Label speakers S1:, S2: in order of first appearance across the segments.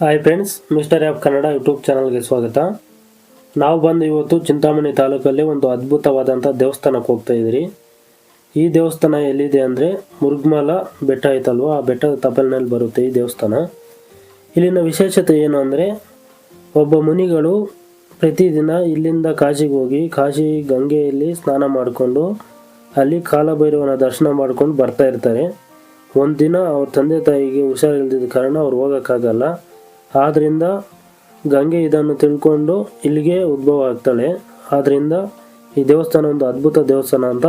S1: Hi friends mister app Kannada YouTube ಚಾನಲ್ಗೆ ಸ್ವಾಗತ. ನಾವು ಬಂದು ಇವತ್ತು ಚಿಂತಾಮಣಿ ತಾಲೂಕಲ್ಲಿ ಒಂದು ಅದ್ಭುತವಾದಂಥ ದೇವಸ್ಥಾನಕ್ಕೆ ಹೋಗ್ತಾ ಇದ್ದೀರಿ ಈ ದೇವಸ್ಥಾನ ಎಲ್ಲಿದೆ ಅಂದರೆ ಮುರುಗ್ಮಲ ಬೆಟ್ಟ ಐತಲ್ವ? ಆ ಬೆಟ್ಟದ ತಪಲಿನಲ್ಲಿ ಬರುತ್ತೆ ಈ ದೇವಸ್ಥಾನ. ಇಲ್ಲಿನ ವಿಶೇಷತೆ ಏನು ಅಂದರೆ ಒಬ್ಬ ಮುನಿಗಳು ಪ್ರತಿದಿನ ಇಲ್ಲಿಂದ ಕಾಶಿಗೆ ಹೋಗಿ ಕಾಶಿ ಗಂಗೆಯಲ್ಲಿ ಸ್ನಾನ ಮಾಡಿಕೊಂಡು ಅಲ್ಲಿ ಕಾಲಭೈರವನ ದರ್ಶನ ಮಾಡ್ಕೊಂಡು ಬರ್ತಾ ಇರ್ತಾರೆ. ಒಂದು ದಿನ ಅವ್ರ ತಂದೆ ತಾಯಿಗೆ ಹುಷಾರಿಲ್ದಿದ್ದ ಕಾರಣ ಅವ್ರು ಹೋಗೋಕ್ಕಾಗಲ್ಲ. ಆದ್ದರಿಂದ ಗಂಗೆ ಇದನ್ನು ತಿಳ್ಕೊಂಡು ಇಲ್ಲಿಗೆ ಉದ್ಭವ ಆಗ್ತಾಳೆ. ಆದ್ದರಿಂದ ಈ ದೇವಸ್ಥಾನ ಒಂದು ಅದ್ಭುತ ದೇವಸ್ಥಾನ ಅಂತ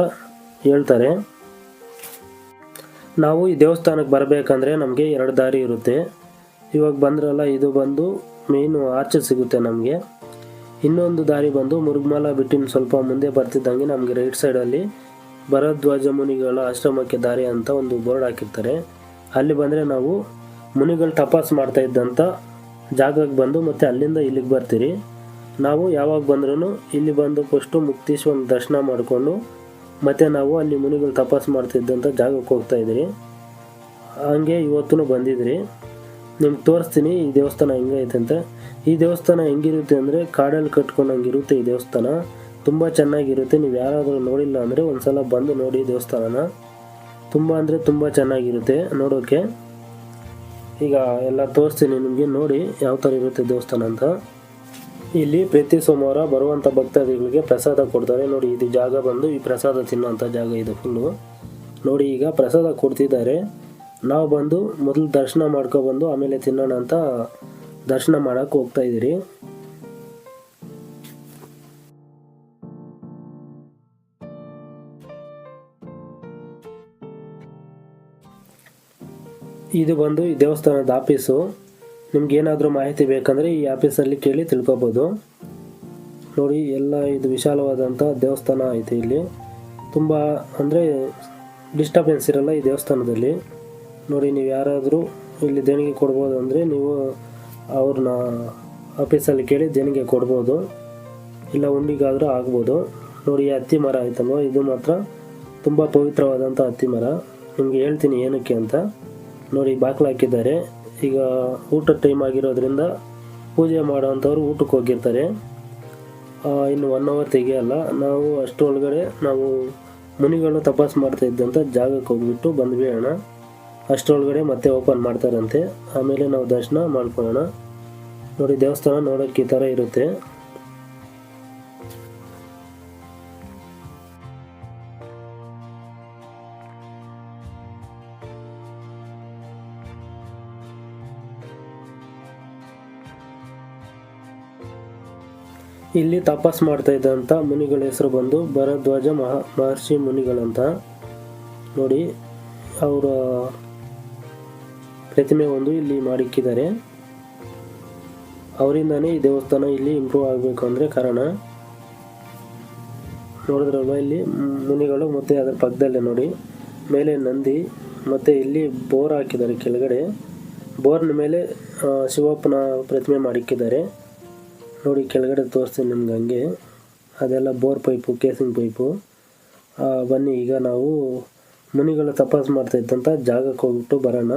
S1: ಹೇಳ್ತಾರೆ. ನಾವು ಈ ದೇವಸ್ಥಾನಕ್ಕೆ ಬರಬೇಕಂದ್ರೆ ನಮಗೆ ಎರಡು ದಾರಿ ಇರುತ್ತೆ. ಇವಾಗ ಬಂದ್ರಲ್ಲ, ಇದು ಬಂದು ಮೇಯ್ನು ಆಚೆ ಸಿಗುತ್ತೆ ನಮಗೆ. ಇನ್ನೊಂದು ದಾರಿ ಬಂದು ಮುರುಗ್ಮಲ ಬಿಟ್ಟಿನ ಸ್ವಲ್ಪ ಮುಂದೆ ಬರ್ತಿದ್ದಂಗೆ ನಮಗೆ ರೈಟ್ ಸೈಡಲ್ಲಿ ಭರದ್ವಾಜ ಮುನಿಗಳ ಆಶ್ರಮಕ್ಕೆ ದಾರಿ ಅಂತ ಒಂದು ಬೋರ್ಡ್ ಹಾಕಿರ್ತಾರೆ. ಅಲ್ಲಿ ಬಂದರೆ ನಾವು ಮುನಿಗಳು ತಪಾಸ್ ಮಾಡ್ತಾ ಇದ್ದಂಥ ಜಾಗಕ್ಕೆ ಬಂದು ಮತ್ತೆ ಅಲ್ಲಿಂದ ಇಲ್ಲಿಗೆ ಬರ್ತೀರಿ. ನಾವು ಯಾವಾಗ ಬಂದ್ರೂ ಇಲ್ಲಿ ಬಂದು ಫಸ್ಟು ಮುಕ್ತೇಶ್ವರನ ದರ್ಶನ ಮಾಡಿಕೊಂಡು ಮತ್ತೆ ನಾವು ಅಲ್ಲಿ ಮುನಿಗಳು ತಪಾಸ್ ಮಾಡ್ತಿದ್ದಂಥ ಜಾಗಕ್ಕೆ ಹೋಗ್ತಾ ಇದ್ದೀರಿ ಹಂಗೆ ಇವತ್ತೂ ಬಂದಿದ್ರಿ. ನಿಮ್ಗೆ ತೋರಿಸ್ತೀನಿ ಈ ದೇವಸ್ಥಾನ ಹೆಂಗೈತೆ ಅಂತ. ಈ ದೇವಸ್ಥಾನ ಹೆಂಗಿರುತ್ತೆ ಅಂದರೆ ಕಾಡಲ್ಲಿ ಕಟ್ಕೊಂಡಂಗಿರುತ್ತೆ ಈ ದೇವಸ್ಥಾನ. ತುಂಬ ಚೆನ್ನಾಗಿರುತ್ತೆ. ನೀವು ಯಾರಾದರೂ ನೋಡಿಲ್ಲ ಅಂದರೆ ಒಂದು ಸಲ ಬಂದು ನೋಡಿ ದೇವಸ್ಥಾನನ. ತುಂಬ ಅಂದರೆ ತುಂಬ ಚೆನ್ನಾಗಿರುತ್ತೆ ನೋಡೋಕ್ಕೆ ಈಗ ಎಲ್ಲ ತೋರಿಸ್ತೀನಿ ನಿಮಗೆ, ನೋಡಿ ಯಾವ ಥರ ಇರುತ್ತೆ ದೇವಸ್ಥಾನ ಅಂತ. ಇಲ್ಲಿ ಪ್ರತಿ ಸೋಮವಾರ ಬರುವಂಥ ಭಕ್ತಾದಿಗಳಿಗೆ ಪ್ರಸಾದ ಕೊಡ್ತಾರೆ. ನೋಡಿ, ಇದು ಜಾಗ ಬಂದು ಈ ಪ್ರಸಾದ ತಿನ್ನೋಂಥ ಜಾಗ ಇದು ಫುಲ್ಲು ನೋಡಿ, ಈಗ ಪ್ರಸಾದ ಕೊಡ್ತಿದ್ದಾರೆ. ನಾವು ಬಂದು ಮೊದಲು ದರ್ಶನ ಮಾಡ್ಕೊಬಂದು ಆಮೇಲೆ ತಿನ್ನೋಣ ಅಂತ ದರ್ಶನ ಮಾಡೋಕ್ಕೆ ಹೋಗ್ತಾ ಇದ್ದೀರಿ. ಇದು ಬಂದು ಈ ದೇವಸ್ಥಾನದ ಆಫೀಸು. ನಿಮ್ಗೆ ಏನಾದರೂ ಮಾಹಿತಿ ಬೇಕಂದರೆ ಈ ಆಫೀಸಲ್ಲಿ ಕೇಳಿ ತಿಳ್ಕೊಬೋದು. ನೋಡಿ, ಎಲ್ಲ ಇದು ವಿಶಾಲವಾದಂಥ ದೇವಸ್ಥಾನ ಐತೆ ಇಲ್ಲಿ. ತುಂಬ ಅಂದರೆ ಡಿಸ್ಟರ್ಬೆನ್ಸ್ ಇರಲ್ಲ ಈ ದೇವಸ್ಥಾನದಲ್ಲಿ. ನೋಡಿ, ನೀವು ಯಾರಾದರೂ ಇಲ್ಲಿ ದೇಣಿಗೆ ಕೊಡ್ಬೋದು ಅಂದರೆ ನೀವು ಅವ್ರನ್ನ ಆಫೀಸಲ್ಲಿ ಕೇಳಿ ದೇಣಿಗೆ ಕೊಡ್ಬೋದು. ಇಲ್ಲ, ಉಂಡಿಗಾದರೂ ಆಗ್ಬೋದು. ನೋಡಿ, ಈ ಹತ್ತಿ ಮರ ಆಯ್ತಲ್ವ ಇದು ಮಾತ್ರ ತುಂಬ ಪವಿತ್ರವಾದಂಥ ಹತ್ತಿ ಮರ. ನಿಮಗೆ ಹೇಳ್ತೀನಿ ಏನಕ್ಕೆ ಅಂತ. ನೋಡಿ, ಬಾಗಿಲು ಹಾಕಿದ್ದಾರೆ. ಈಗ ಊಟದ ಟೈಮ್ ಆಗಿರೋದ್ರಿಂದ ಪೂಜೆ ಮಾಡೋವಂಥವ್ರು ಊಟಕ್ಕೆ ಹೋಗಿರ್ತಾರೆ. ಇನ್ನು ಒನ್ ಅವರ್ ತೆಗಿಯಲ್ಲ ನಾವು ಅಷ್ಟರೊಳಗಡೆ ನಾವು ಮುನಿಗಳು ತಪಾಸ್ ಮಾಡ್ತಾ ಇದ್ದಂಥ ಜಾಗಕ್ಕೆ ಹೋಗ್ಬಿಟ್ಟು ಬಂದು ಬೀಳೋಣ ಅಷ್ಟರೊಳಗಡೆ ಮತ್ತೆ ಓಪನ್ ಮಾಡ್ತಾರಂತೆ. ಆಮೇಲೆ ನಾವು ದರ್ಶನ ಮಾಡ್ಕೊಳ್ಳೋಣ. ನೋಡಿ, ದೇವಸ್ಥಾನ ನೋಡೋಕ್ಕೆ ಈ ಥರ ಇರುತ್ತೆ. ಇಲ್ಲಿ ತಪಸ್ ಮಾಡ್ತಾ ಇದ್ದಂಥ ಮುನಿಗಳ ಹೆಸರು ಬಂದು ಭರದ್ವಾಜ ಮಹಾ ಮಹರ್ಷಿ ಮುನಿಗಳಂತ. ನೋಡಿ, ಅವರ ಪ್ರತಿಮೆ ಒಂದು ಇಲ್ಲಿ ಮಾಡಿಕ್ಕಿದ್ದಾರೆ. ಅವರಿಂದನೇ ಈ ದೇವಸ್ಥಾನ ಇಲ್ಲಿ ಇಂಪ್ರೂವ್ ಆಗಬೇಕು ಅಂದರೆ ಕಾರಣ. ನೋಡಿದ್ರಲ್ವ ಇಲ್ಲಿ? ಮುನಿಗಳು ಮತ್ತು ಅದರ ಪಕ್ಕದಲ್ಲೇ ನೋಡಿ. ಮೇಲೆ ನಂದಿ, ಮತ್ತು ಇಲ್ಲಿ ಬೋರ್ ಹಾಕಿದ್ದಾರೆ ಕೆಳಗಡೆ. ಬೋರ್ನ ಮೇಲೆ ಶಿವಪ್ಪನ ಪ್ರತಿಮೆ ಮಾಡಿಕ್ಕಿದ್ದಾರೆ. ನೋಡಿ, ಕೆಳಗಡೆ ತೋರಿಸ್ತೀನಿ ನಿಮ್ಗೆ ಹಂಗೆ. ಅದೆಲ್ಲ ಬೋರ್ ಪೈಪು, ಕೇಸಿಂಗ್ ಪೈಪು. ಬನ್ನಿ, ಈಗ ನಾವು ಮುನಿಗಳು ತಪಾಸ್ ಮಾಡ್ತಾ ಇದ್ದಂತ ಜಾಗಕ್ಕೆ ಹೋಗ್ಬಿಟ್ಟು ಬರೋಣ.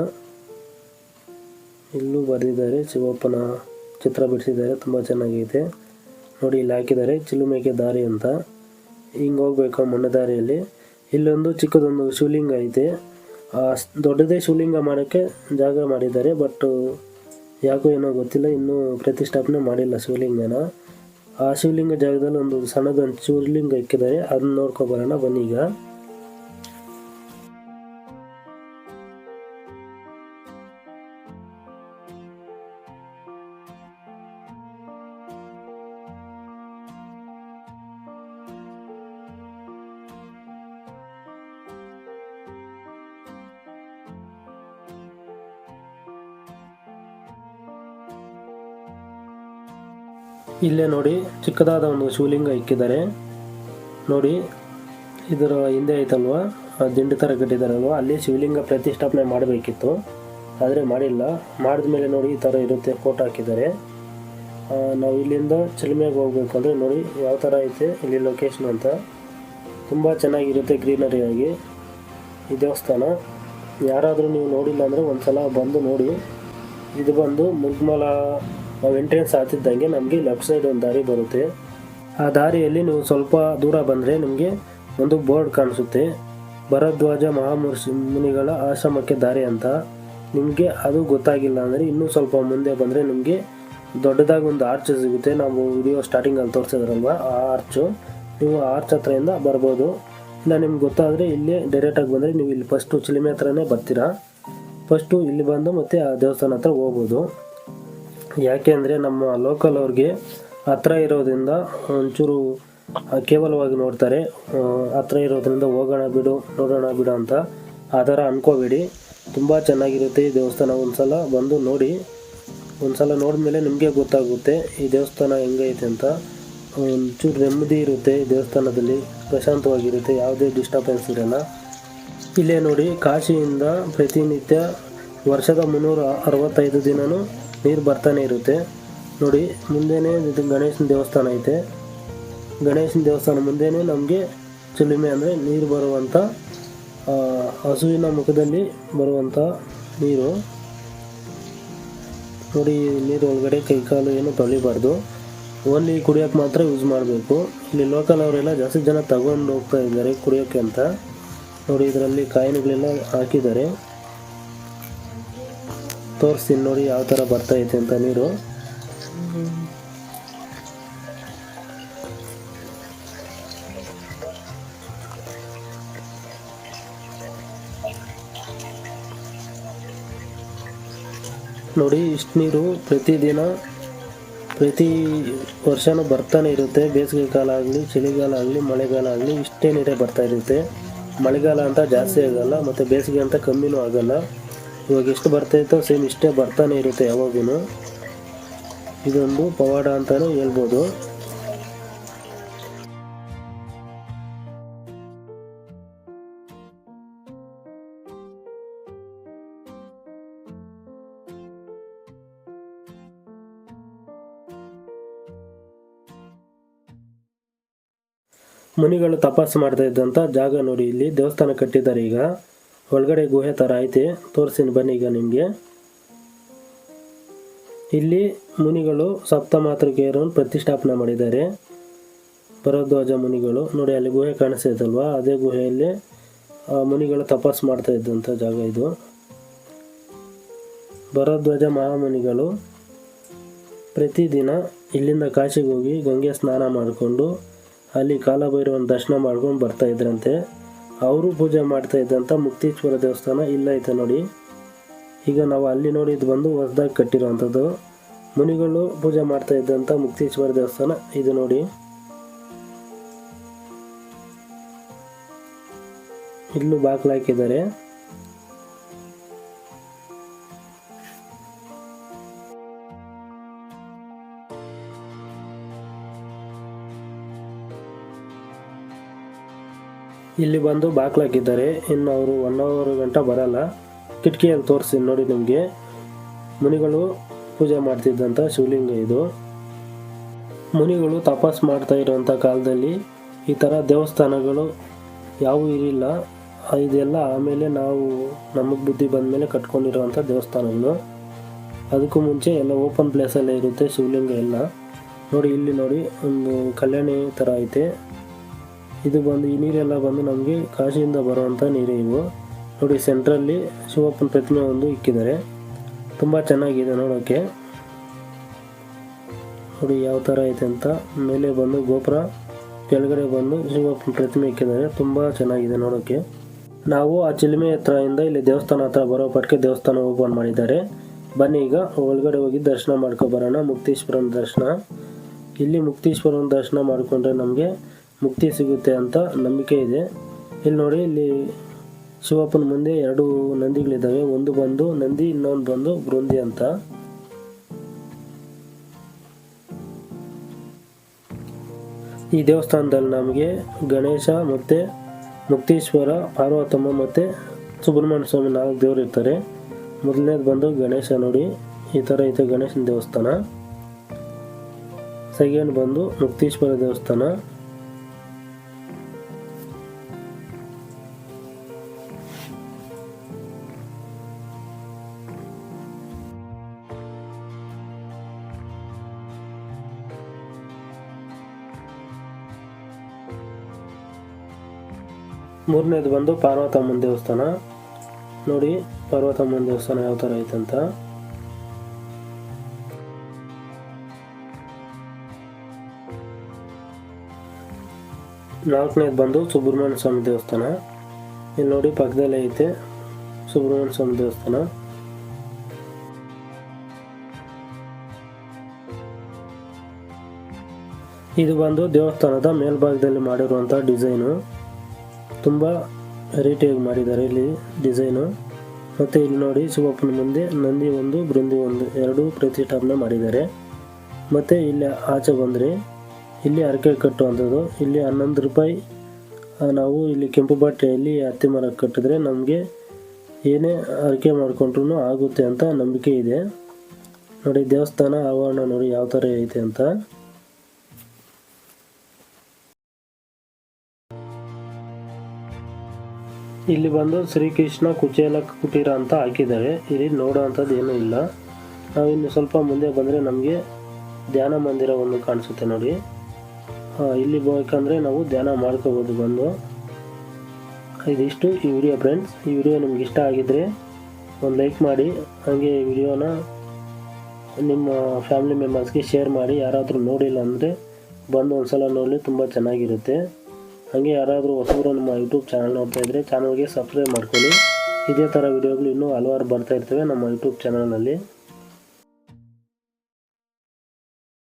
S1: ಇಲ್ಲೂ ಬರೆದಿದ್ದಾರೆ, ಶಿವಪ್ಪನ ಚಿತ್ರ ಬಿಡಿಸಿದ್ದಾರೆ, ತುಂಬ ಚೆನ್ನಾಗೈತೆ. ನೋಡಿ, ಇಲ್ಲಿ ಹಾಕಿದ್ದಾರೆ, ಚಿಲುಮೆಗೆ ದಾರಿ ಅಂತ. ಹಿಂಗೆ ಹೋಗ್ಬೇಕು ಮಣ್ಣು ದಾರಿಯಲ್ಲಿ. ಇಲ್ಲೊಂದು ಚಿಕ್ಕದೊಂದು ಶಿವಲಿಂಗ ಐತೆ. ದೊಡ್ಡದೇ ಶಿವಲಿಂಗ ಮಾಡೋಕ್ಕೆ ಜಾಗ ಮಾಡಿದ್ದಾರೆ ಬಟ್ ಯಾಕೋ ಏನೋ ಗೊತ್ತಿಲ್ಲ, ಇನ್ನೂ ಪ್ರತಿಷ್ಠಾಪನೆ ಮಾಡಿಲ್ಲ ಶಿವಲಿಂಗನ. ಆ ಶಿವಲಿಂಗ ಜಾಗದಲ್ಲಿ ಒಂದು ಸಣ್ಣದೊಂದು ಚೂರ್ಲಿಂಗ ಇಕ್ಕಿದ್ದಾರೆ, ಅದನ್ನ ನೋಡ್ಕೊಬರೋಣ ಬನ್ನಿ ಈಗ. ಇಲ್ಲೇ ನೋಡಿ, ಚಿಕ್ಕದಾದ ಒಂದು ಶಿವಲಿಂಗ ಇಕ್ಕಿದ್ದಾರೆ. ನೋಡಿ, ಇದರ ಹಿಂದೆ ಐತಲ್ವ? ದಿಂಡು ಥರ ಕಟ್ಟಿದಾರಲ್ವ ಅಲ್ಲಿ ಶಿವಲಿಂಗ ಪ್ರತಿಷ್ಠಾಪನೆ ಮಾಡಬೇಕಿತ್ತು. ಆದರೆ ಮಾಡಿಲ್ಲ. ಮಾಡಿದ ಮೇಲೆ ನೋಡಿ ಈ ಥರ ಇರುತ್ತೆ, ಕೋಟ್ ಹಾಕಿದ್ದಾರೆ. ನಾವು ಇಲ್ಲಿಂದ ಚಿಲ್ಮೆಗೆ ಹೋಗ್ಬೇಕು ಅಂದರೆ ನೋಡಿ ಯಾವ ಥರ ಐತೆ, ಇಲ್ಲಿ ಲೊಕೇಶನ್ ಅಂತ. ತುಂಬ ಚೆನ್ನಾಗಿರುತ್ತೆ ಗ್ರೀನರಿ ಆಗಿ ಈ ದೇವಸ್ಥಾನ. ಯಾರಾದರೂ ನೀವು ನೋಡಿಲ್ಲ ಅಂದರೆ ಒಂದು ಸಲ ಬಂದು ನೋಡಿ. ಇದು ಬಂದು ಮುಗ್ಮಲ ನಾವು ಎಂಟ್ರೆನ್ಸ್ ಆಗ್ತಿದ್ದಂಗೆ ನಮಗೆ ಲೆಫ್ಟ್ ಸೈಡ್ ಒಂದು ದಾರಿ ಬರುತ್ತೆ. ಆ ದಾರಿಯಲ್ಲಿ ನೀವು ಸ್ವಲ್ಪ ದೂರ ಬಂದರೆ ನಿಮಗೆ ಒಂದು ಬೋರ್ಡ್ ಕಾಣಿಸುತ್ತೆ. ಭರದ್ವಾಜ ಮಹಾಮುರ್ಷಿ ಮುನಿಗಳ ಆಶ್ರಮಕ್ಕೆ ದಾರಿ ಅಂತ. ನಿಮಗೆ ಅದು ಗೊತ್ತಾಗಿಲ್ಲ ಅಂದರೆ ಇನ್ನೂ ಸ್ವಲ್ಪ ಮುಂದೆ ಬಂದರೆ ನಿಮಗೆ ದೊಡ್ಡದಾಗಿ ಒಂದು ಆರ್ಚ್ ಸಿಗುತ್ತೆ. ನಾವು ವಿಡಿಯೋ ಸ್ಟಾರ್ಟಿಂಗಲ್ಲಿ ತೋರಿಸಿದ್ರಲ್ವ? ಆ ಆರ್ಚು ನೀವು ಆರ್ಚ್ ಹತ್ರದಿಂದ ಬರ್ಬೋದು. ಇಲ್ಲ, ನಿಮ್ಗೆ ಗೊತ್ತಾದರೆ ಇಲ್ಲಿ ಡೈರೆಕ್ಟಾಗಿ ಬಂದರೆ ನೀವು ಇಲ್ಲಿ ಫಸ್ಟು ಚಿಲಿಮೆ ಹತ್ರನೇ ಬರ್ತೀರಾ. ಫಸ್ಟು ಇಲ್ಲಿ ಬಂದು ಮತ್ತೆ ಆ ದೇವಸ್ಥಾನ ಹತ್ರ ಹೋಗ್ಬೋದು. ಯಾಕೆ ಅಂದರೆ ನಮ್ಮ ಲೋಕಲ್ ಅವ್ರಿಗೆ ಹತ್ರ ಇರೋದ್ರಿಂದ ಒಂಚೂರು ಕೇವಲವಾಗಿ ನೋಡ್ತಾರೆ. ಹತ್ರ ಇರೋದ್ರಿಂದ ಹೋಗೋಣ ಬಿಡು, ನೋಡೋಣ ಬಿಡು ಅಂತ ಆ ಥರ ಅನ್ಕೋಬೇಡಿ. ತುಂಬ ಚೆನ್ನಾಗಿರುತ್ತೆ ಈ ದೇವಸ್ಥಾನ ಒಂದ್ಸಲ ಬಂದು ನೋಡಿ. ಒಂದ್ಸಲ ನೋಡಿದ್ಮೇಲೆ ನಿಮಗೆ ಗೊತ್ತಾಗುತ್ತೆ ಈ ದೇವಸ್ಥಾನ ಹೆಂಗೈತೆ ಅಂತ. ಒಂಚೂರು ನೆಮ್ಮದಿ ಇರುತ್ತೆ ಈ ದೇವಸ್ಥಾನದಲ್ಲಿ, ಪ್ರಶಾಂತವಾಗಿರುತ್ತೆ, ಯಾವುದೇ ಡಿಸ್ಟರ್ಬೆನ್ಸ್ ಇರಲ್ಲ. ಇಲ್ಲೇ ನೋಡಿ ಕಾಶಿಯಿಂದ ಪ್ರತಿನಿತ್ಯ ವರ್ಷದ ಮುನ್ನೂರ ಅರವತ್ತೈದು ದಿನನೂ ನೀರು ಬರ್ತಾನೆ ಇರುತ್ತೆ. ನೋಡಿ, ಮುಂದೆನೇ ಇದು ಗಣೇಶನ ದೇವಸ್ಥಾನ ಐತೆ. ಗಣೇಶನ ದೇವಸ್ಥಾನ ಮುಂದೆನೇ ನಮಗೆ ಚಿಲುಮೆ ಅಂದರೆ ನೀರು ಬರುವಂಥ ಹಸುವಿನ ಮುಖದಲ್ಲಿ ಬರುವಂಥ ನೀರು. ನೋಡಿ ನೀರು ಒಳಗಡೆ ಕೈಕಾಲು ಏನು ತೊಳಿಬಾರ್ದು. ಓನ್ಲಿ ಕುಡಿಯೋಕ್ಕೆ ಮಾತ್ರ ಯೂಸ್ ಮಾಡಬೇಕು. ಇಲ್ಲಿ ಲೋಕಲ್ ಅವರೆಲ್ಲ ಜಾಸ್ತಿ ಜನ ತಗೊಂಡು ಹೋಗ್ತಾ ಇದ್ದಾರೆ ಕುಡಿಯೋಕ್ಕೆ ಅಂತ. ನೋಡಿ, ಇದರಲ್ಲಿ ಕಾಯಿನ್ಗಳೆಲ್ಲ ಹಾಕಿದ್ದಾರೆ. ತೋರಿಸ್ತೀನಿ ನೋಡಿ ಯಾವ ಥರ ಬರ್ತಾ ಐತೆ ಅಂತ ನೀರು. ನೋಡಿ ಇಷ್ಟು ನೀರು ಪ್ರತಿದಿನ, ಪ್ರತಿ ವರ್ಷನೂ ಬರ್ತಾನೆ ಇರುತ್ತೆ. ಬೇಸಿಗೆ ಕಾಲ ಆಗಲಿ, ಚಳಿಗಾಲ ಆಗಲಿ, ಮಳೆಗಾಲ ಆಗಲಿ ಇಷ್ಟೇ ನೀರೇ ಬರ್ತಾ ಇರುತ್ತೆ. ಮಳೆಗಾಲ ಅಂತ ಜಾಸ್ತಿ ಆಗಲ್ಲ, ಮತ್ತು ಬೇಸಿಗೆ ಅಂತ ಕಮ್ಮಿನೂ ಆಗಲ್ಲ. ಇವಾಗ ಎಷ್ಟು ಬರ್ತಾಯಿತ್ತೋ ಸೇಮ್ ಇಷ್ಟೇ ಬರ್ತಾನೆ ಇರುತ್ತೆ ಯಾವಾಗೂ ಇದೊಂದು ಪವಾಡ ಅಂತಲೂ ಹೇಳ್ಬೋದು. ಮುನಿಗಳು ತಪಾಸು ಮಾಡ್ತಾ ಇದ್ದಂಥ ಜಾಗ ನೋಡಿ, ಇಲ್ಲಿ ದೇವಸ್ಥಾನ ಕಟ್ಟಿದ್ದಾರೆ ಈಗ. ಒಳಗಡೆ ಗುಹೆ ಥರ ಐತೆ. ತೋರಿಸ್ತೀನಿ ಬನ್ನಿ ಈಗ ನಿಮಗೆ. ಇಲ್ಲಿ ಮುನಿಗಳು ಸಪ್ತ ಮಾತೃಕೆಯರನ್ನು ಪ್ರತಿಷ್ಠಾಪನೆ ಮಾಡಿದ್ದಾರೆ. ಭರದ್ವಾಜ ಮುನಿಗಳು. ನೋಡಿ, ಅಲ್ಲಿ ಗುಹೆ ಕಾಣಿಸ್ತೈತಲ್ವಾ ಅದೇ ಗುಹೆಯಲ್ಲಿ ಮುನಿಗಳು ತಪಾಸು ಮಾಡ್ತಾ ಇದ್ದಂಥ ಜಾಗ ಇದು. ಭರದ್ವಾಜ ಮಹಾಮುನಿಗಳು ಪ್ರತಿದಿನ ಇಲ್ಲಿಂದ ಕಾಶಿಗೆ ಹೋಗಿ ಗಂಗೆ ಸ್ನಾನ ಮಾಡಿಕೊಂಡು, ಅಲ್ಲಿ ಕಾಲಭೈರವನ ದರ್ಶನ ಮಾಡ್ಕೊಂಡು ಬರ್ತಾ ಇದ್ರಂತೆ. ಅವರು ಪೂಜೆ ಮಾಡ್ತಾ ಇದ್ದಂಥ ಮುಕ್ತೇಶ್ವರ ದೇವಸ್ಥಾನ ಇಲ್ಲ ಐತೆ ನೋಡಿ. ಈಗ ನಾವು ಅಲ್ಲಿ ನೋಡಿದ್ದು ಬಂದು ಹೊಸದಾಗಿ ಕಟ್ಟಿರುವಂಥದ್ದು ಮುನಿಗಳು ಪೂಜೆ ಮಾಡ್ತಾ ಇದ್ದಂಥ ಮುಕ್ತೇಶ್ವರ ದೇವಸ್ಥಾನ ಇದು ನೋಡಿ. ಇಲ್ಲೂ ಬಾಗಿಲು ಹಾಕಿದ್ದಾರೆ. ಇಲ್ಲಿ ಬಂದು ಬಾಕ್ಲಾಕಿದ್ದಾರೆ ಇನ್ನು ಅವರು ಒನ್ ಅವರ್ ಗಂಟ ಬರಲ್ಲ. ಕಿಟಕಿಯಲ್ಲಿ ತೋರಿಸಿ ನೋಡಿ ನಿಮಗೆ. ಮುನಿಗಳು ಪೂಜೆ ಮಾಡ್ತಿದ್ದಂಥ ಶಿವಲಿಂಗ ಇದು. ಮುನಿಗಳು ತಪಾಸ್ ಮಾಡ್ತಾ ಇರುವಂಥ ಕಾಲದಲ್ಲಿ ಈ ಥರ ದೇವಸ್ಥಾನಗಳು ಯಾವೂ ಇರಲಿಲ್ಲ ಇದೆಲ್ಲ ಆಮೇಲೆ ನಾವು ನಮಗೆ ಬುದ್ಧಿ ಬಂದ ಮೇಲೆ ಕಟ್ಕೊಂಡಿರುವಂಥ ದೇವಸ್ಥಾನಗಳು. ಅದಕ್ಕೂ ಮುಂಚೆ ಎಲ್ಲ ಓಪನ್ ಪ್ಲೇಸಲ್ಲೇ ಇರುತ್ತೆ ಶಿವಲಿಂಗ ಎಲ್ಲ. ನೋಡಿ ಇಲ್ಲಿ ನೋಡಿ ಒಂದು ಕಲ್ಯಾಣಿ ಥರ ಐತೆ. ಇದು ಬಂದು, ಈ ನೀರೆಲ್ಲ ಬಂದು ನಮಗೆ ಕಾಶಿಯಿಂದ ಬರುವಂಥ ನೀರೇ ಇವು. ನೋಡಿ ಸೆಂಟ್ರಲ್ಲಿ ಶಿವಪ್ಪನ ಪ್ರತಿಮೆ ಒಂದು ಇಕ್ಕಿದ್ದಾರೆ. ತುಂಬ ಚೆನ್ನಾಗಿದೆ ನೋಡೋಕ್ಕೆ ನೋಡಿ, ಯಾವ ಥರ ಐತೆ ಅಂತ. ಮೇಲೆ ಬಂದು ಗೋಪುರ, ಕೆಳಗಡೆ ಬಂದು ಶಿವಪ್ಪನ ಪ್ರತಿಮೆ ಇಕ್ಕಿದ್ದಾರೆ. ತುಂಬ ಚೆನ್ನಾಗಿದೆ ನೋಡೋಕ್ಕೆ ನಾವು ಆ ಚಿಲುಮೆ ಹತ್ರದಿಂದ ಇಲ್ಲಿ ದೇವಸ್ಥಾನ ಹತ್ರ ಬರೋ ಪಟ್ಟಿಗೆ ದೇವಸ್ಥಾನ ಓಪನ್ ಮಾಡಿದ್ದಾರೆ. ಬನ್ನಿ ಈಗ, ಒಳಗಡೆ ಹೋಗಿ ದರ್ಶನ ಮಾಡ್ಕೊ ಬರೋಣ. ಮುಕ್ತೀಶ್ವರನ ದರ್ಶನ. ಇಲ್ಲಿ ಮುಕ್ತೇಶ್ವರನ ದರ್ಶನ ಮಾಡಿಕೊಂಡ್ರೆ ನಮಗೆ ಮುಕ್ತಿ ಸಿಗುತ್ತೆ ಅಂತ ನಂಬಿಕೆ ಇದೆ. ಇಲ್ಲಿ ನೋಡಿ, ಇಲ್ಲಿ ಶಿವಪ್ಪನ ಮುಂದೆ ಎರಡು ನಂದಿಗಳಿದ್ದಾವೆ. ಒಂದು ಬಂದು ನಂದಿ, ಇನ್ನೊಂದು ಬಂದು ಬೃಂದಿ ಅಂತ. ಈ ದೇವಸ್ಥಾನದಲ್ಲಿ ನಮಗೆ ಗಣೇಶ ಮತ್ತು ಮುಕ್ತೇಶ್ವರ, ಪಾರ್ವತಮ್ಮ ಮತ್ತು ಸುಬ್ರಹ್ಮಣ್ಯ ಸ್ವಾಮಿ ನಾಲ್ಕು ದೇವರು ಇರ್ತಾರೆ. ಮೊದಲನೇದು ಬಂದು ಗಣೇಶ ನೋಡಿ. ಈ ಥರ ಐತೆ ಗಣೇಶನ ದೇವಸ್ಥಾನ. ಸೆಕೆಂಡ್ ಬಂದು ಮುಕ್ತೇಶ್ವರ ದೇವಸ್ಥಾನ. ಮೂರನೇದು ಬಂದು ಪಾರ್ವತಮ್ಮನ ದೇವಸ್ಥಾನ. ನೋಡಿ, ಪಾರ್ವತಮ್ಮನ ದೇವಸ್ಥಾನ ಯಾವ ಥರ ಐತೆ ಅಂತ. ನಾಲ್ಕನೇದು ಬಂದು ಸುಬ್ರಹ್ಮಣ್ಯ ಸ್ವಾಮಿ ದೇವಸ್ಥಾನ. ಇಲ್ಲಿ ನೋಡಿ ಪಕ್ಕದಲ್ಲೇ ಐತೆ ಸುಬ್ರಹ್ಮಣ್ಯ ಸ್ವಾಮಿ ದೇವಸ್ಥಾನ. ಇದು ಬಂದು ದೇವಸ್ಥಾನದ ಮೇಲ್ಭಾಗದಲ್ಲಿ ಮಾಡಿರುವಂಥ ಡಿಸೈನು. ತುಂಬ ವೆರೈಟಿಯಾಗಿ ಮಾಡಿದ್ದಾರೆ ಇಲ್ಲಿ ಡಿಸೈನು ಮತ್ತು ಇಲ್ಲಿ ನೋಡಿ ಶಿವಪ್ಪನ ಮುಂದೆ ನಂದಿ ಒಂದು, ಬೃಂದಿ ಒಂದು, ಎರಡೂ ಪ್ರತಿಷ್ಠಾಪನೆ ಮಾಡಿದ್ದಾರೆ. ಮತ್ತು ಇಲ್ಲಿ ಆಚೆ ಬಂದರೆ ಇಲ್ಲಿ ಅರಕೆ ಕಟ್ಟುವಂಥದ್ದು ಇಲ್ಲಿ ಹನ್ನೊಂದು ರೂಪಾಯಿ ನಾವು ಇಲ್ಲಿ ಕೆಂಪು ಬಟ್ಟೆಯಲ್ಲಿ ಹತ್ತಿ ಮರ ಕಟ್ಟಿದ್ರೆ ನಮಗೆ ಏನೇ ಅರಕೆ ಮಾಡಿಕೊಂಡ್ರೂ ಆಗುತ್ತೆ ಅಂತ ನಂಬಿಕೆ ಇದೆ. ನೋಡಿ ದೇವಸ್ಥಾನ ಆವರಣ ನೋಡಿ ಯಾವ ಥರ ಐತೆ ಅಂತ. ಇಲ್ಲಿ ಬಂದು ಶ್ರೀಕೃಷ್ಣ ಕುಚೇಲ ಕುಟೀರ ಅಂತ ಹಾಕಿದ್ದಾರೆ. ಇಲ್ಲಿ ನೋಡೋ ಅಂಥದ್ದು ಏನೂ ಇಲ್ಲ. ನಾವಿನ್ನು ಸ್ವಲ್ಪ ಮುಂದೆ ಬಂದರೆ ನಮಗೆ ಧ್ಯಾನ ಮಂದಿರವನ್ನು ಕಾಣಿಸುತ್ತೆ ನೋಡಿ. ಇಲ್ಲಿ ಬೇಕಂದರೆ ನಾವು ಧ್ಯಾನ ಮಾಡ್ಕೋಬೋದು ಬಂದು. ಇದಿಷ್ಟು ಈ ವಿಡಿಯೋ ಫ್ರೆಂಡ್ಸ್. ಈ ವಿಡಿಯೋ ನಿಮ್ಗೆ ಇಷ್ಟ ಆಗಿದ್ದರೆ ಒಂದು ಲೈಕ್ ಮಾಡಿ, ಹಾಗೆ ಈ ವಿಡಿಯೋನ ನಿಮ್ಮ ಫ್ಯಾಮಿಲಿ ಮೆಂಬರ್ಸ್ಗೆ ಶೇರ್ ಮಾಡಿ, ಯಾರಾದರೂ ನೋಡಿಲ್ಲ ಅಂದರೆ ಬಂದು ಒಂದು ಸಲ ನೋಡಲಿ, ತುಂಬ ಚೆನ್ನಾಗಿರುತ್ತೆ. ಹಾಗೆ ಯಾರಾದರೂ ಹೊಸಬ್ರು ನಮ್ಮ ಯೂಟ್ಯೂಬ್ ಚಾನಲ್ ನೋಡ್ತಾ ಇದ್ದರೆ ಚಾನಲ್ಗೆ ಸಬ್ಸ್ಕ್ರೈಬ್ ಮಾಡ್ಕೊಳ್ಳಿ. ಇದೇ ಥರ ವಿಡಿಯೋಗಳು ಇನ್ನೂ ಹಲವಾರು ಬರ್ತಾ ಇರ್ತವೆ ನಮ್ಮ ಯೂಟ್ಯೂಬ್ ಚಾನಲ್ನಲ್ಲಿ